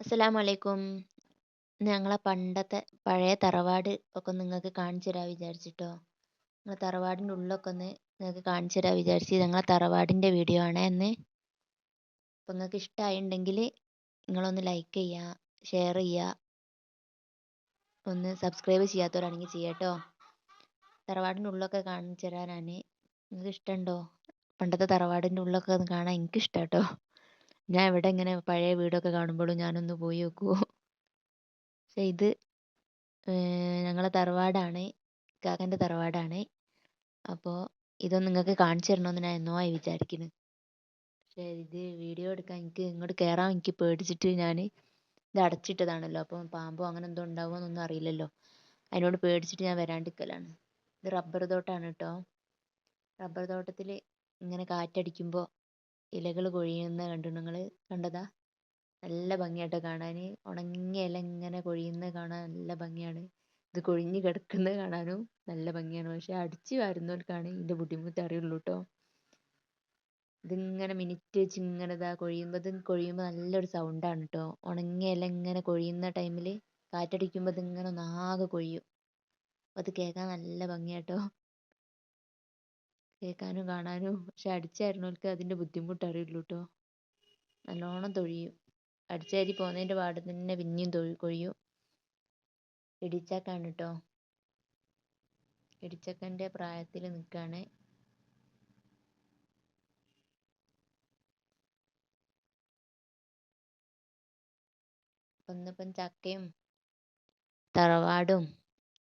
അസ്സലാമലൈക്കും. ഞങ്ങളെ പണ്ടത്തെ പഴയ തറവാട് ഒക്കെ നിങ്ങൾക്ക് കാണിച്ചു തരാ വിചാരിച്ചിട്ടോ? ഞങ്ങളെ തറവാടിന്റെ ഉള്ളൊക്കെ ഒന്ന് നിങ്ങൾക്ക് കാണിച്ചു തരാ വിചാരിച്ച് ഞങ്ങളെ തറവാടിന്റെ വീഡിയോ ആണ് എന്ന് അപ്പം നിങ്ങൾക്ക് ഇഷ്ടമായിട്ടുണ്ടെങ്കിൽ നിങ്ങളൊന്ന് ലൈക്ക് ചെയ്യുക ഷെയർ ചെയ്യുക. ഒന്ന് സബ്സ്ക്രൈബ് ചെയ്യാത്തവരാണെങ്കിൽ ചെയ്യാട്ടോ തറവാടിന്റെ ഉള്ളൊക്കെ കാണിച്ചു തരാനാണ് നിങ്ങൾക്ക് ഇഷ്ടമുണ്ടോ? പണ്ടത്തെ തറവാടിന്റെ ഉള്ളൊക്കെ ഒന്ന് കാണാൻ എനിക്ക് ഇഷ്ടാട്ടോ ഞാൻ ഇവിടെ ഇങ്ങനെ പഴയ വീടൊക്കെ കാണുമ്പോഴും ഞാനൊന്ന് പോയി നോക്കുമോ പക്ഷെ ഇത് ഞങ്ങളെ തറവാടാണ്. കാക്കന്റെ തറവാടാണ്. അപ്പോൾ ഇതൊന്ന് നിങ്ങൾക്ക് കാണിച്ചു തരണമെന്ന് ഞാൻ എന്നോ ആയി വിചാരിക്കുന്നു. പക്ഷേ ഇത് വീഡിയോ എടുക്കാൻ എനിക്ക് ഇങ്ങോട്ട് കയറാൻ എനിക്ക് പേടിച്ചിട്ട് ഞാൻ ഇത് അടച്ചിട്ടതാണല്ലോ. അപ്പം പാമ്പോ അങ്ങനെ എന്തോ ഉണ്ടാവുമോന്നൊന്നും അറിയില്ലല്ലോ. അതിനോട് പേടിച്ചിട്ട് ഞാൻ വരാണ്ടിരിക്കലാണ്. ഇത് റബ്ബർ തോട്ടമാണ് കേട്ടോ. റബ്ബർ തോട്ടത്തിൽ ഇങ്ങനെ കാറ്റടിക്കുമ്പോൾ ഇലകൾ കൊഴിയുന്നത് കണ്ടു നിങ്ങൾ കണ്ടതാ? നല്ല ഭംഗിയാട്ടോ കാണാൻ ഉണങ്ങിയ ഇല ഇങ്ങനെ കൊഴിയുന്നത് കാണാൻ നല്ല ഭംഗിയാണ്. ഇത് കൊഴിഞ്ഞ് കിടക്കുന്നത് കാണാനും നല്ല ഭംഗിയാണ്. പക്ഷെ അടിച്ച് വാരുന്നവർക്കാണ് ഇതിന്റെ ബുദ്ധിമുട്ട് അറിയുള്ളൂ കേട്ടോ ഇതിങ്ങനെ മിനിറ്റ് വെച്ച് ഇങ്ങനെ ഇതാ കൊഴിയുമ്പോൾ ഇത് കൊഴിയുമ്പോൾ നല്ലൊരു സൗണ്ടാണ് കേട്ടോ ഉണങ്ങിയ ഇല ഇങ്ങനെ കൊഴിയുന്ന ടൈമിൽ കാറ്റടിക്കുമ്പോൾ ഇതിങ്ങനെ ഒന്നാകെ കൊഴിയും. അത് കേൾക്കാൻ നല്ല ഭംഗിയാട്ടോ. കേൾക്കാനും കാണാനും. പക്ഷെ അടിച്ചാരുന്നവർക്ക് അതിന്റെ ബുദ്ധിമുട്ട് അറിയുള്ളൂ കേട്ടോ നല്ലോണം തൊഴിയും. അടിച്ചാരി പോകുന്നതിന്റെ പാട് തന്നെ പിന്നെയും തൊഴി കൊഴിയും. ഇടിച്ചക്കാണ് കേട്ടോ ഇടിച്ചക്കന്റെ പ്രായത്തിൽ നിൽക്കുകയാണ് ഒന്നിപ്പം ചക്കയും തറവാടും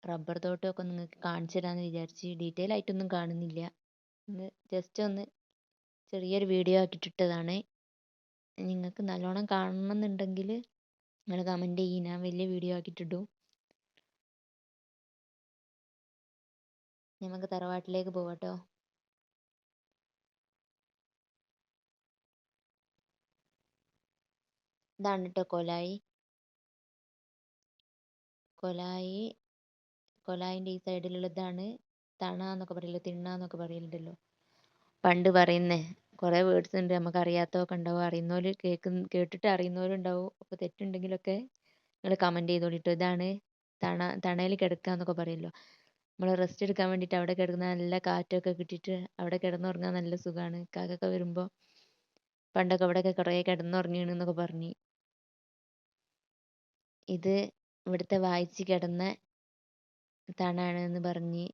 റബ്ബർ തോട്ടമൊക്കെ നിങ്ങൾക്ക് കാണിച്ചു തരാമെന്ന് വിചാരിച്ച് ഡീറ്റെയിൽ ആയിട്ടൊന്നും കാണുന്നില്ല. ഒന്ന് ജസ്റ്റ് ഒന്ന് ചെറിയൊരു വീഡിയോ ആക്കിയിട്ടിട്ടതാണ്. നിങ്ങൾക്ക് നല്ലോണം കാണണം എന്നുണ്ടെങ്കിൽ നിങ്ങൾ കമന്റ് ചെയ്യ്. ഞാൻ വലിയ വീഡിയോ ആക്കിയിട്ടിടും നമുക്ക് തറവാട്ടിലേക്ക് പോവാട്ടോ. ഇതാണ് കേട്ടോ കൊലായി. കൊലായി കൊലായിന്റെ ഈ സൈഡിലുള്ളതാണ് തണ എന്നൊക്കെ പറയില്ലേ തിണ്ണ എന്നൊക്കെ പറയലുണ്ടല്ലോ. പണ്ട് പറയുന്നേ കുറേ വേർഡ്സ് ഉണ്ട് നമുക്ക് അറിയാത്തതൊക്കെ ഉണ്ടാവും അറിയുന്നവർ കേൾക്കും കേട്ടിട്ട് അറിയുന്നവരുണ്ടാവും. അപ്പോൾ തെറ്റുണ്ടെങ്കിലൊക്കെ നിങ്ങൾ കമന്റ് ചെയ്തോളിട്ടോ ഇതാണ് തണ തണയിൽ കിടക്കുക എന്നൊക്കെ പറയുമല്ലോ നമ്മൾ റെസ്റ്റ് എടുക്കാൻ വേണ്ടിയിട്ട് അവിടെ കിടക്കുന്ന നല്ല കാറ്റൊക്കെ കിട്ടിയിട്ട് അവിടെ കിടന്നുറങ്ങാൻ നല്ല സുഖമാണ് കാക്കൊക്കെ വരുമ്പോൾ പണ്ടൊക്കെ അവിടെയൊക്കെ കുറേ കിടന്നുറങ്ങിയാണ് എന്നൊക്കെ പറഞ്ഞ്. ഇത് ഇവിടുത്തെ വായിച്ച് കിടന്ന തണാണ് എന്ന് പറഞ്ഞ്.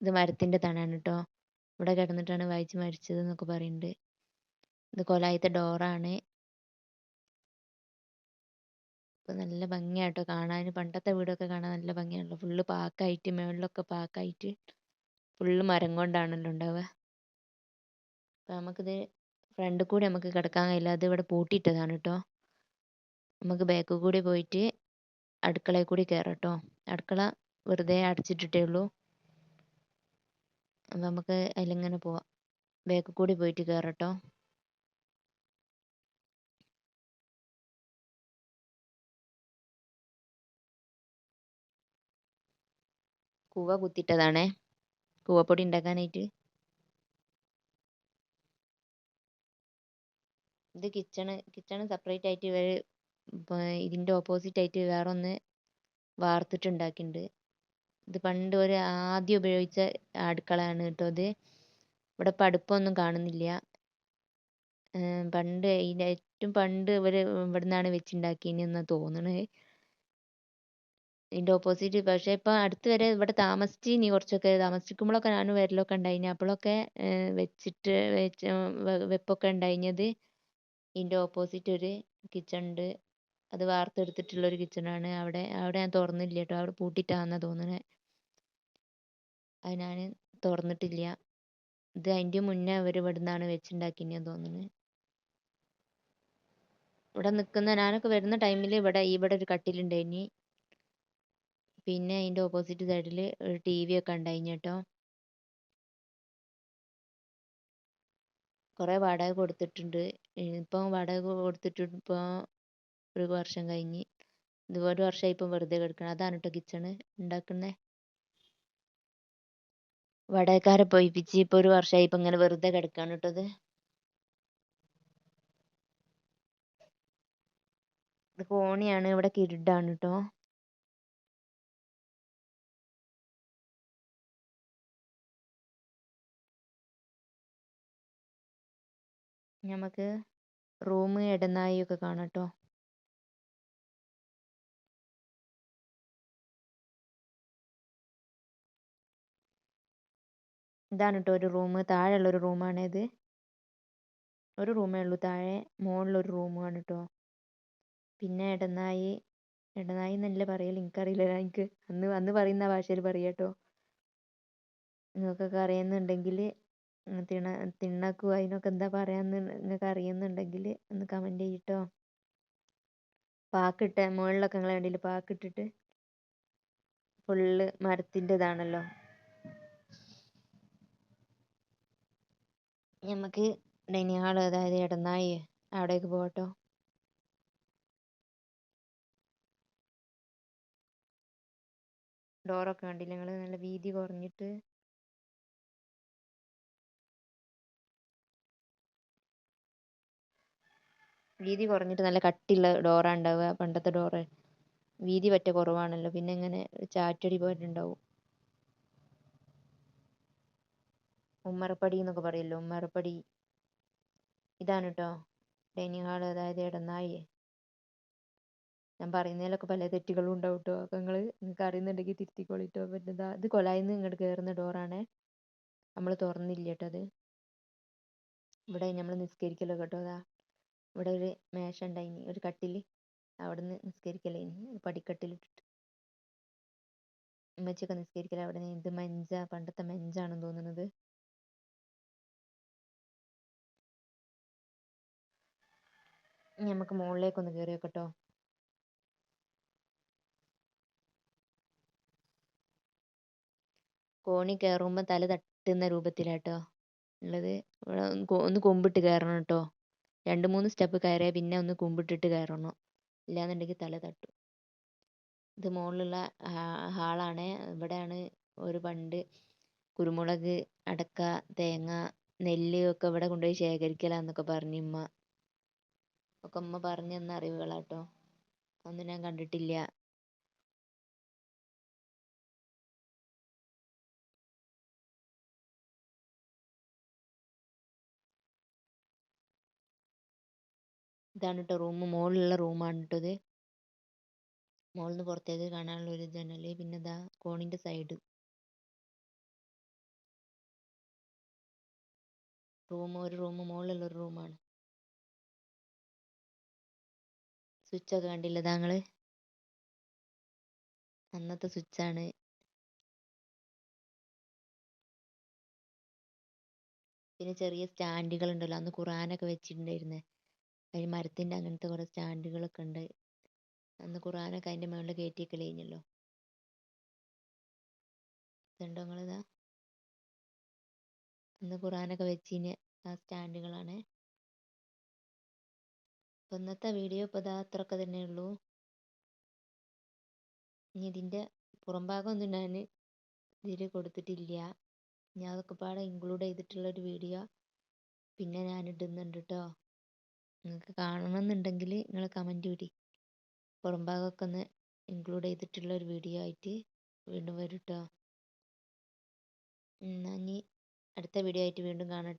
ഇത് മരത്തിന്റെ തണാണ് കേട്ടോ ഇവിടെ കിടന്നിട്ടാണ് വായിച്ച് മരിച്ചത് എന്നൊക്കെ പറയുന്നുണ്ട് ഇത് കൊലായത്തെ ഡോറാണ് ഇപ്പം നല്ല ഭംഗിയാട്ടോ കാണാൻ. പണ്ടത്തെ വീടൊക്കെ കാണാൻ നല്ല ഭംഗിയാണല്ലോ. ഫുള്ള് പാക്കായിട്ട് മുകളിലൊക്കെ പാക്കായിട്ട് ഫുള്ള് മരം കൊണ്ടാണല്ലോ ഉണ്ടാവുക. അപ്പം നമുക്കിത് ഫ്രണ്ടിൽ കൂടി നമുക്ക് കിടക്കാൻ കഴിയില്ല. അത് ഇവിടെ പൂട്ടിയിട്ടതാണ് കേട്ടോ. നമുക്ക് ബാക്കിൽ കൂടി പോയിട്ട് അടുക്കളയിൽ കൂടി കയറാം കേട്ടോ. അടുക്കള വെറുതെ അടച്ചിട്ടിട്ടേ ഉള്ളൂ. നമുക്ക് അതിലിങ്ങനെ പോവാം. ബാക്കിൽ കൂടി പോയിട്ട് കയറട്ടോ കൂവ കുത്തിട്ടതാണേ. കൂവപ്പൊടി ഉണ്ടാക്കാനായിട്ട്. ഇത് കിച്ചണ് കിച്ചണ് സെപ്പറേറ്റ് ആയിട്ട് ഇവർ ഇതിന്റെ ഓപ്പോസിറ്റ് ആയിട്ട് വേറെ ഒന്ന് വാർത്തിട്ട് ഉണ്ടാക്കിയിട്ടുണ്ട് ഇത് പണ്ട് ഒരു ആദ്യം ഉപയോഗിച്ച അടുക്കളയാണ് കേട്ടോ ഇത്. ഇവിടെ പടുപ്പൊന്നും കാണുന്നില്ല. പണ്ട് ഇതിന്റെ ഏറ്റവും പണ്ട് ഇവർ ഇവിടെ നിന്നാണ് വെച്ചുണ്ടാക്കിയതെന്നാണ് തോന്നണത് ഇതിന്റെ ഓപ്പോസിറ്റ് പക്ഷേ ഇപ്പം അടുത്ത് വരെ ഇവിടെ താമസിച്ചിനി കുറച്ചൊക്കെ താമസിക്കുമ്പോഴൊക്കെ ഞാനും വരലൊക്കെ ഉണ്ടായിനി. അപ്പോഴൊക്കെ വെച്ചിട്ട് വെച്ച് വെപ്പൊക്കെ ഉണ്ടായിരുന്നത് ഇതിന്റെ ഓപ്പോസിറ്റ് ഒരു കിച്ചൺ ഉണ്ട്. അത് വാർത്തെടുത്തിട്ടുള്ള ഒരു കിച്ചണാണ് അവിടെ അവിടെ ഞാൻ തുറന്നില്ല കേട്ടോ. അവിടെ പൂട്ടിയിട്ടാണെന്നാണ് തോന്നുന്നത് അത് ഞാൻ തുറന്നിട്ടില്ല. ഇത് അതിന്റെ മുന്നേ അവർ ഇവിടുന്നാണ് വെച്ചുണ്ടാക്കിയെന്ന് തോന്നുന്നു. ഇവിടെ നിൽക്കുന്ന ഞാനൊക്കെ വരുന്ന ടൈമിൽ ഇവിടെ ഇവിടെ ഒരു കട്ടിലുണ്ടായിനി. പിന്നെ അതിന്റെ ഓപ്പോസിറ്റ് സൈഡിൽ ഒരു ടി വി ഒക്കെ ഉണ്ടായിന് കേട്ടോ. കുറേ വാടക കൊടുത്തിട്ടുണ്ട്. ഇപ്പം വാടക കൊടുത്തിട്ട് ഇപ്പോൾ ഒരു വർഷം കഴിഞ്ഞ്. ഇത് ഒരു വർഷമായി ഇപ്പം വെറുതെ കിടക്കണം. അതാണ് കേട്ടോ കിച്ചണ്. ഉണ്ടാക്കുന്നത് വാടകക്കാരെ പോയിപ്പിച്ച് ഇപ്പൊ ഒരു വർഷമായി ഇപ്പൊ ഇങ്ങനെ വെറുതെ കിടക്കാണ് കേട്ടോ ഇത്. ഇത് കോണിയാണ്. ഇവിടെ കിരീടാണ് കേട്ടോ നമുക്ക് റൂം എടനായി ഒക്കെ കാണാം ട്ടോ. ഇതാണ് ട്ടോ ഒരു റൂം താഴെയുള്ള ഒരു റൂമാണ് ഇത്. ഒരു റൂമേ ഉള്ളൂ. താഴെ മോളിൽ ഒരു റൂമാണ് ട്ടോ. പിന്നെ എടനായി. എടനായി എന്നല്ലേ പറയൽ? എനിക്കറിയില്ല. എനിക്ക് അന്ന് അന്ന് പറയുന്ന ഭാഷയിൽ പറയാട്ടോ നിങ്ങൾക്കൊക്കെ അറിയുന്നുണ്ടെങ്കിൽ തിണ തിണ്ണക്കും അതിനൊക്കെ എന്താ പറയാന്ന് നിങ്ങൾക്ക് അറിയുന്നുണ്ടെങ്കിൽ ഒന്ന് കമന്റ് ചെയ്യട്ടോ പാക്കിട്ട മുകളിലൊക്കെ നിങ്ങൾ കണ്ടില്ലേ? പാക്കിട്ടിട്ട് ഫുള്ള് മരത്തിന്റെ നമുക്ക് ഡൈനിങ് ഹാൾ അതായത് ഇടനായി അവിടേക്ക് പോകട്ടോ. ഡോറൊക്കെ കണ്ടില്ലേ? നിങ്ങൾ നല്ല വീതി കുറഞ്ഞിട്ട്. വീതി കുറഞ്ഞിട്ട് നല്ല കട്ടിയുള്ള ഡോറാ ഉണ്ടാവുക. പണ്ടത്തെ ഡോറ് വീതി പറ്റ കുറവാണല്ലോ. പിന്നെ ഇങ്ങനെ ചാറ്റടി പോലെ ഉണ്ടാവും ഉമ്മറപ്പടി എന്നൊക്കെ പറയില്ലേ. ഉമ്മറപ്പടി. ഇതാണ് കേട്ടോ ഡൈനിങ് ഹാൾ അതായത് ഇടനായി ഞാൻ പറയുന്നതിലൊക്കെ പല തെറ്റുകളും ഉണ്ടാവും കേട്ടോ നിങ്ങൾ നിങ്ങൾക്ക് അറിയുന്നുണ്ടെങ്കിൽ തിരുത്തിക്കോളിട്ടോ. പറ്റുന്നതാ ഇതാ ഇത് കൊലായിന്ന് ഇങ്ങോട്ട് കയറുന്ന ഡോറാണേ നമ്മൾ തുറന്നില്ല കേട്ടോ അത്. ഇവിടെ നമ്മൾ നിസ്കരിക്കലോ കേട്ടോ അതാ ഇവിടെ ഒരു മേശ ഉണ്ടായിനി. ഒരു കട്ടിൽ. അവിടുന്ന് നിസ്കരിക്കലേനി. പടിക്കട്ടിലിട്ടിട്ട്. ഉമ്മച്ചിയൊക്കെ നിസ്കരിക്കല അവിടെ ഇത് മഞ്ച പണ്ടത്തെ മഞ്ചാണെന്ന് തോന്നുന്നത്. നമുക്ക് മുകളിലേക്ക് ഒന്ന് കയറി നോക്കട്ടോ കോണി കയറുമ്പോൾ തല തട്ടുന്ന രൂപത്തിലാട്ടോ. ഉള്ളത് ഒന്ന് കൊമ്പിട്ട് കയറണം കേട്ടോ. രണ്ട് മൂന്ന് സ്റ്റെപ്പ് കയറിയാൽ പിന്നെ ഒന്ന് കൊമ്പിട്ടിട്ട് കയറണം ഇല്ലാന്നുണ്ടെങ്കിൽ തല തട്ടും. ഇത് മുകളിലുള്ള ഹാളാണ്. ഇവിടെയാണ് ഒരു പണ്ട് കുരുമുളക് അടക്ക തേങ്ങ നെല്ല് ഒക്കെ ഇവിടെ കൊണ്ടുപോയി ശേഖരിക്കലാന്നൊക്കെ പറഞ്ഞു ഉമ്മ. ഒക്കെ ഉമ്മ പറഞ്ഞു തന്ന അറിവുകളാട്ടോ. അതൊന്നും ഞാൻ കണ്ടിട്ടില്ല. ഇതാണ് കേട്ടോ റൂം മുകളിലുള്ള റൂമാണ് കേട്ടോ ഇത്. മുകളിൽ പുറത്തേക്ക് കാണാനുള്ള ഒരു ജനൽ. പിന്നെ ഇതാ കോണിന്റെ സൈഡ് റൂം ഒരു റൂം മുകളിലുള്ള ഒരു റൂമാണ് സ്വിച്ച് ഒക്കെ കണ്ടില്ലേ താങ്കൾ? അന്നത്തെ സ്വിച്ചാണ്. പിന്നെ ചെറിയ സ്റ്റാൻഡുകൾ ഉണ്ടല്ലോ അന്ന് ഖുറാനൊക്കെ വെച്ചിട്ടുണ്ടായിരുന്നേ. അതിന് മരത്തിന്റെ അങ്ങനത്തെ കുറെ സ്റ്റാൻഡുകളൊക്കെ ഉണ്ട്. അന്ന് ഖുറാനൊക്കെ അതിന്റെ മുകളിൽ കയറ്റിയൊക്കെ കഴിഞ്ഞല്ലോ. ഇതുണ്ടോ നിങ്ങളിതാ? അന്ന് ഖുറാനൊക്കെ വെച്ചിന് ആ സ്റ്റാൻഡുകളാണ്. ഇന്നത്തെ വീഡിയോ ഇപ്പൊ ഇതാ അത്രയൊക്കെ തന്നെ ഉള്ളൂ. ഇനി ഇതിന്റെ പുറം ഭാഗം ഒന്നും ഞാൻ ഇതിൽ കൊടുത്തിട്ടില്ല. ഞാൻ അതൊക്കെ പാടെ ഇൻക്ലൂഡ് ചെയ്തിട്ടുള്ള ഒരു വീഡിയോ പിന്നെ ഞാൻ ഇടുന്നുണ്ട് കേട്ടോ നിങ്ങൾക്ക് കാണണമെന്നുണ്ടെങ്കിൽ നിങ്ങൾ കമന്റ് ഇടി. പുറം ഭാഗമൊക്കെ ഒന്ന് ഇൻക്ലൂഡ് ചെയ്തിട്ടുള്ള ഒരു വീഡിയോ ആയിട്ട് വീണ്ടും വരും കേട്ടോ എന്നാൽ ഇനി അടുത്ത വീഡിയോ ആയിട്ട് വീണ്ടും കാണാം